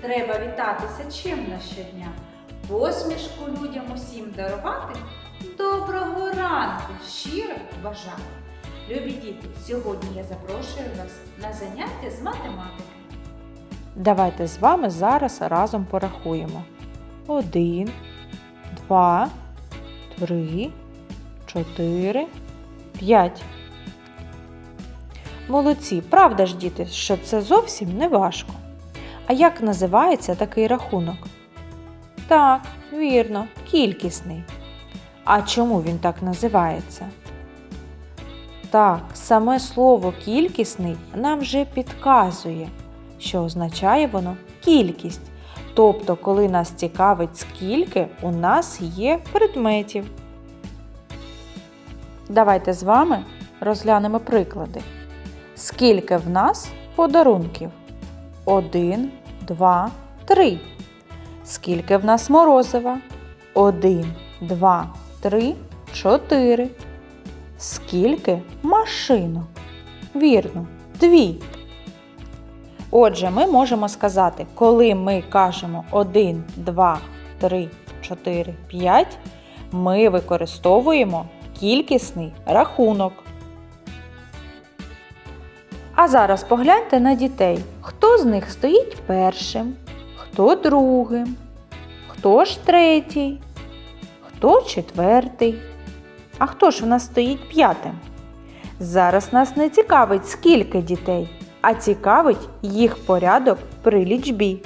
Треба вітатися чим на щодня. Посмішку людям усім дарувати. Доброго ранку, щиро бажаю. Любі діти, сьогодні я запрошую вас на заняття з математики. Давайте з вами зараз разом порахуємо. Один, два, три, чотири, п'ять. Молодці, правда ж, діти, що це зовсім не важко. А як називається такий рахунок? Так, вірно, кількісний. А чому він так називається? Так, саме слово кількісний нам вже підказує, що означає воно кількість. Тобто, коли нас цікавить, скільки у нас є предметів. Давайте з вами розглянемо приклади. Скільки в нас подарунків? Один, два, три. Скільки в нас морозива? Один, два, три, чотири. Скільки машинок? Вірно, дві. Отже, ми можемо сказати, коли ми кажемо 1, 2, 3, 4, 5, ми використовуємо кількісний рахунок. А зараз погляньте на дітей. Хто з них стоїть першим, хто другим, хто ж третій, хто четвертий, а хто ж в нас стоїть п'ятим? Зараз нас не цікавить, скільки дітей, а цікавить їх порядок при лічбі.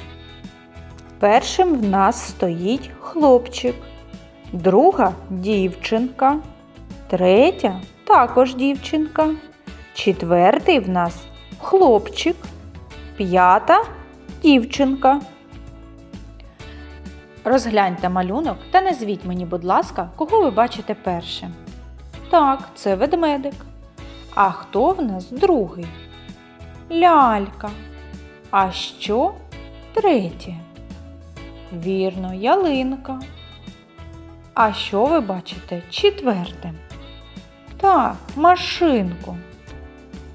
Першим в нас стоїть хлопчик, друга дівчинка, третя також дівчинка, четвертий в нас хлопчик, п'ята дівчинка. Розгляньте малюнок та назвіть мені, будь ласка, кого ви бачите першим. Так, це ведмедик. А хто в нас другий? Лялька. А що третє? Вірно, ялинка. А що ви бачите четвертим? Так, машинку.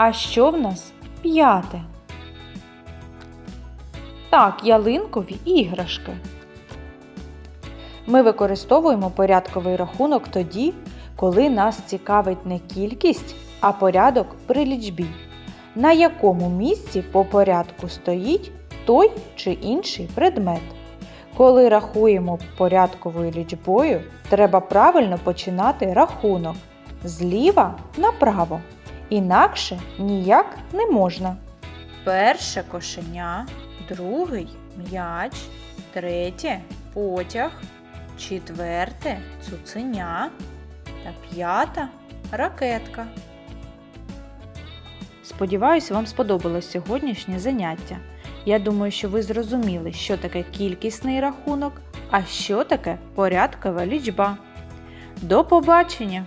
А що в нас п'яте? Так, ялинкові іграшки. Ми використовуємо порядковий рахунок тоді, коли нас цікавить не кількість, а порядок при лічбі. На якому місці по порядку стоїть той чи інший предмет. Коли рахуємо порядковою лічбою, треба правильно починати рахунок зліва направо. Інакше ніяк не можна. Перше кошеня, другий м'яч, третє потяг, четверте цуценя та п'ята ракетка. Сподіваюсь, вам сподобалось сьогоднішнє заняття. Я думаю, що ви зрозуміли, що таке кількісний рахунок, а що таке порядкова лічба. До побачення!